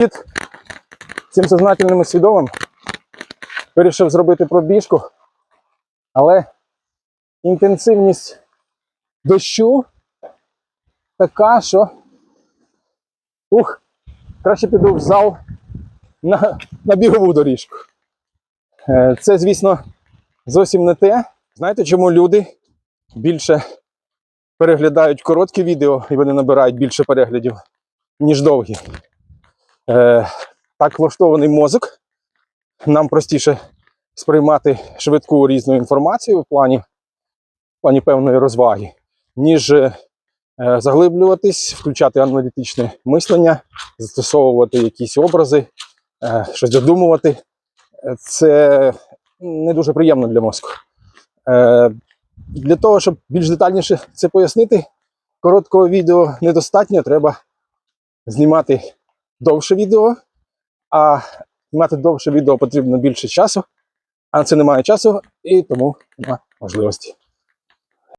Під цим сознательним і свідомим вирішив зробити пробіжку, але інтенсивність дощу така, що ух, краще піду в зал на, на бігову доріжку. Е, Це, звісно, зовсім не те. Знаєте, чому люди більше переглядають короткі відео і вони набирають більше переглядів, ніж довгі? Е, так влаштований мозок. Нам простіше сприймати швидку різну інформацію в плані, в плані певної розваги, ніж е, заглиблюватись, включати аналітичне мислення, застосовувати якісь образи, е, щось додумувати. Це не дуже приємно для мозку. Е, Для того, щоб більш детальніше це пояснити, короткого відео недостатньо, треба знімати довше відео, а знімати довше відео потрібно більше часу, а на це немає часу і тому немає можливості.